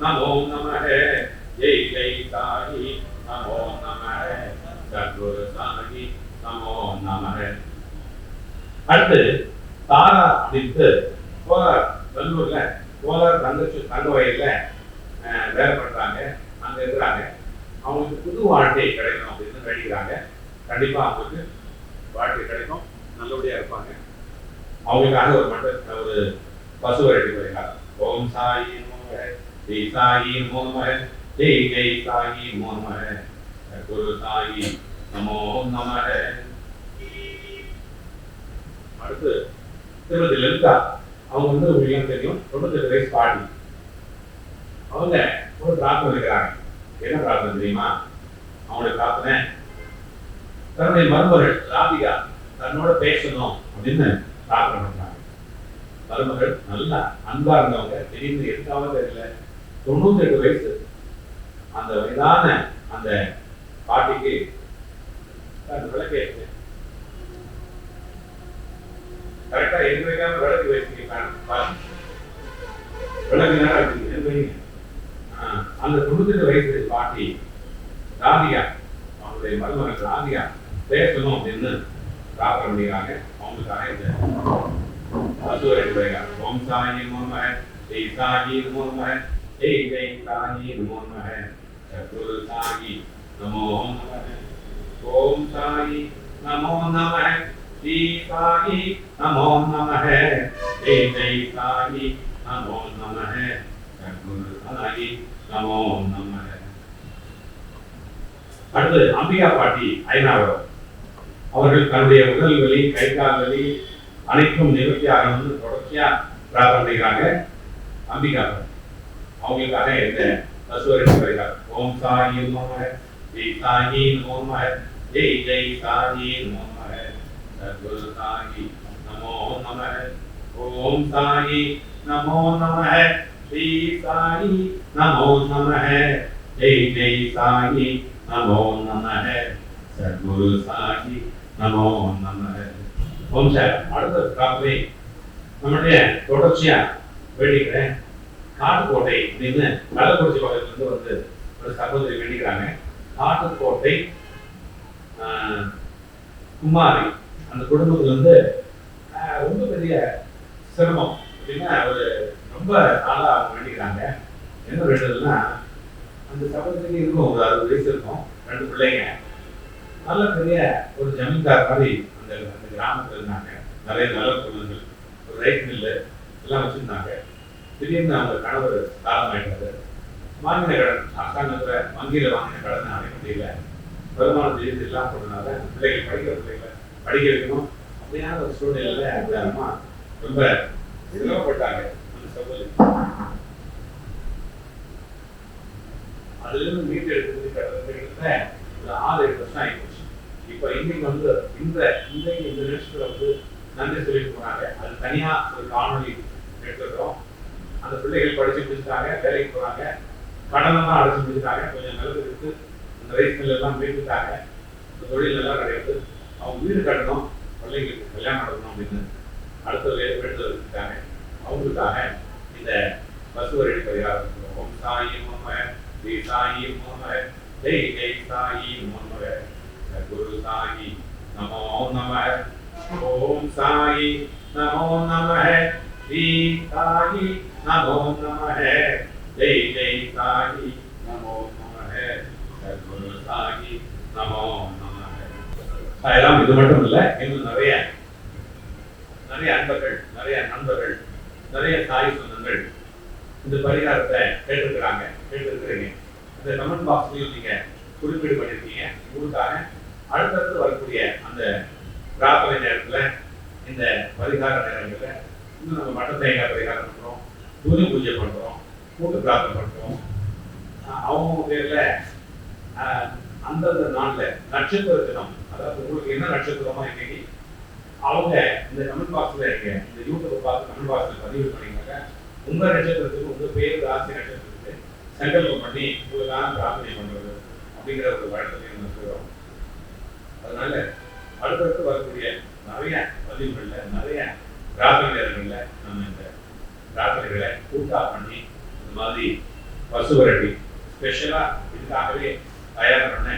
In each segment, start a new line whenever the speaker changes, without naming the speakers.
நமோ நமः ஜெய் ஜெய் சாயி நமோ நமः சத்குரு சாயி நமோ நமः அடுத்து தாரா அப்படின்ட்டு கோலார் வெள்ளூர்ல கோலார் தங்கச்சி தங்க வயல்ல அஹ், வேலை பண்றாங்க. அங்க இருக்கிறாங்க. அவங்களுக்கு புது வாழ்க்கை கிடைக்கும் அப்படின்னு வேண்டிக்கிறாங்க கண்டிப்பா அவங்களுக்கு வாழ்க்கை கிடைக்கும். நல்லபடியா இருப்பாங்க. அவங்களுக்காக ஒரு மண்ட ஒரு பசு வரட்டி போயிருக்காங்க. ஓம் சாயி நமः ஜெய் சாயி நமः ஜெய் ஜெய் சாயி குரு சாயி நமோ நம அடுத்து திருமதி லலிதா. அவங்க வந்து உங்களுக்கு தெரியும். தொண்ணூத்தி வயசு பாடி அவங்க ஒரு பிரார்த்தனை இருக்கிறாங்க என்ன பிரார்த்தனை தெரியுமா? அவங்களுடைய பிரார்த்தனை தன்னுடைய மருமகள் ராதிகா தன்னோட பேசணும் அப்படின்னு பிரார்த்தனை பண்றாங்க. மருமகள் நல்லா அன்பா இருந்தவங்க திடீர்னு எதுக்காக தெரியல. தொண்ணூத்தி எட்டு வயசு. அந்த வயதான அந்த பாட்டிக்கு விளக்கேற்று கரெக்டா எங்க வைக்காம விளக்கு வச்சிருக்கீங்க பாருங்க. விளக்கு நேரம் அந்த தொண்ணூத்தி வயசு பாட்டி காந்தியா அவங்களுடைய மருமகள் ராதிகா பேசணும் அப்படின்னு பிரார்த்தனை பண்ணிக்கிறாங்க. அவங்களுக்காக இந்த அசுவரை போயிருக்காங்க ஓம் சாயி நம ஜெய் சாயி நம ஜெய் ஜெய் சாயி நம குரு சாயி நமோ நம ஓம் சாயி நமோ நம ஸ்ரீ சாயி நமோ நம ஜெய் ஜெய் நமோ நம குரு சாயி நமோ நம அடுத்து அம்பிகா பாட்டி ஐநாவரம். அவர்கள் தன்னுடைய உடல் வலி கை கால் வலி அனைத்தும் நிவர்த்தி ஆகணும்னு தொடர்ச்சியா பிரார்த்தனைக்காக அம்பிகா பாட்டி. அவங்களுக்காக என்ன? பசுவரை வருகிறார் ஓம் சாயி நம ஜெய் சாயி நம ஜெய் ஜெய் சாயி நம சத்குரு சாயி நமோ நம ஓம் சாயி நமோ நம ஸ்ரீ சாயி நமோ நம ஜெய் ஜெய் சாயி நமோ நம சத்குரு சாயி நமோ நம ஓம் சார் அடுத்த நம்முடைய தொடர்ச்சியா வேண்டிக்கிறேன். காட்டுக்கோட்டை அப்படின்னு கள்ளக்குறிச்சி பக்கத்துலேருந்து வந்து ஒரு சகோதரி வேண்டிக்கிறாங்க. காட்டுக்கோட்டை ஆஹ், குமாரி அந்த குடும்பத்துல இருந்து ஆஹ், ரொம்ப பெரிய சிரமம் அப்படின்னா ஒரு ரொம்ப நாளா அவங்க வேண்டிக்கிறாங்க. என்ன வேண்டுதல்னா அந்த சகோதரிக்கு இருக்கும் ஒரு அறுபது வயசு இருக்கும் ரெண்டு பிள்ளைங்க. நல்ல பெரிய ஒரு ஜமீன்தார் மாதிரி அந்த அந்த கிராமத்துல இருந்தாங்க. நிறைய நல்ல குடும்பங்கள். ஒரு ரைட் மில்லு எல்லாம் வச்சிருந்தாங்க. திடீர்னு அவங்க கணவர் காலமாயிட்டாரு. வாங்கின கடன் அரசாங்கத்தில் வங்கியில் வாங்கின கடனை அடைய முடியல. வருமானம் திடீர்னு இல்லாமல் போனதுனால பிள்ளைகள் படிக்கிற பிள்ளைகளை படிக்க வைக்கணும். அப்படியான ஒரு சூழ்நிலையில அந்த அம்மா ரொம்ப சிரமப்பட்டாங்க. அந்த சகோதரி. அதுல இருந்து மீட்டு எடுக்கிறது கிட்டத்தட்ட ஒரு ஆறு ஏழு வருஷம் ஆயிடுச்சு இப்ப இன்னைக்கு வந்து இந்த இன்றைக்கு இந்த நிமிஷத்துல வந்து நன்றி சொல்லிட்டு போனாங்க. அது தனியா ஒரு காணொலி எடுத்துக்கிறோம் அந்த பிள்ளைகள் படிச்சு முடிச்சிட்டாங்க வேலைக்கு போறாங்க கடனெல்லாம் அடைச்சு முடிச்சிட்டாங்க கொஞ்சம் நிலத்து இருக்கு. அந்த ரைஸ் எல்லாம் மீட்டுட்டாங்க. இந்த தொழில் நல்லா கிடையாது. அவங்க வீடு கட்டணும் பிள்ளைங்களுக்கு கல்யாணம் நடக்கணும் அப்படின்னு அடுத்த வேறு வேண்டுதல் இருக்காங்க அவங்களுக்காக இந்த பசு வரி பரிகாரம் ஓம் சாயி மம சாயி மம ஜெய் ஜெய் சாயி மம குரு சாயி நமோ நம ஓம் சாயி நமோ நம ஸ்ரீ சாயி நமோ நம ஜெய் ஜெய் சாயி நமோ நம குரு சாகி நமோ நம அதெல்லாம் இது மட்டும் இல்ல இன்னும் நிறைய நிறைய அன்பர்கள் நிறைய நண்பர்கள் நிறைய தாய் சொந்தங்கள் இந்த பரிகாரத்தை கேட்டிருக்கிறாங்க. கேட்டிருக்கிறீங்க. இந்த கமெண்ட் பாக்ஸ்லயும் நீங்க குறிப்பீடு பண்ணியிருக்கீங்க உங்களுக்காக அடுத்தடுத்து வரக்கூடிய அந்த பிரார்த்தனை நேரத்துல இந்த பரிகார நேரங்களில் இன்னும் நம்ம மட்ட தேங்காய் பரிகாரம் பண்ணுறோம் சூரிய பூஜை பண்றோம் கூட்டு பிரார்த்தனை பண்றோம். ஆஹ் அவங்க பேர்ல ஆஹ் அந்தந்த நாள்ல நட்சத்திர தினம் அதாவது உங்களுக்கு என்ன நட்சத்திரமா இன்னைக்கு அவங்க இந்த கமெண்ட் பாக்ஸில் இருக்க இந்த யூடியூப் பார்த்து கமெண்ட் பாக்ஸில் பதிவு பண்ணீங்கன்னாக்கா உங்கள் நட்சத்திரத்துக்கு உங்கள் பேர் ராசி நட்சத்திரத்துக்கு சங்கல்பம் பண்ணி உங்களுக்கான பிரார்த்தனை பண்றது அப்படிங்கிற ஒரு வழக்கத்தை நம்ம அதனால அடுத்தடுத்து வரக்கூடிய நிறைய பதிவுகளில் நிறைய பிரார்த்தனை நேரங்கள்ல நம்ம இந்த ராத்திரிகளை கூட்டா பண்ணி இந்த மாதிரி பசு வரட்டி ஸ்பெஷலா இதுக்காகவே தயார் பண்ண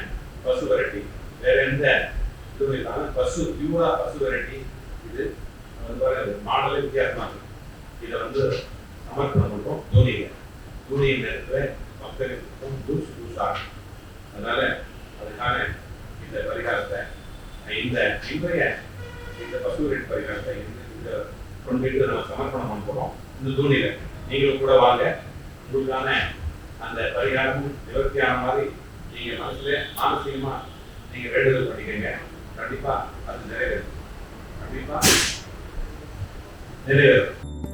பசு வரட்டி. வேற எந்த இதுவும் இல்லாமல் பசு பியூரா பசு வரட்டி இது வந்து மாடலே வித்தியாசமாக இருக்கும் இதை வந்து சமர்ப்பணம் பண்ணுறோம் யூனியன் யூனியன் இருக்கிற மக்களுக்கும் புதுசு புதுசா அதனால அதுக்கான இந்த பரிகாரத்தை இந்த இன்றைய இந்த பசு வரட்டி பரிகாரத்தை இந்த கொண்டுட்டு நம்ம சமர்ப்பணம் பண்ணுறோம் இந்த தூணில நீங்களும் கூட வாங்க. உங்களுக்கான அந்த பரிகாரமும் நிவர்த்தியான மாதிரி நீங்க மனசுல மானசீகமா நீங்க வேண்டுதல் பண்ணிக்கங்க. கண்டிப்பா அது நிறைவேறும். கண்டிப்பா நிறைவேறும்.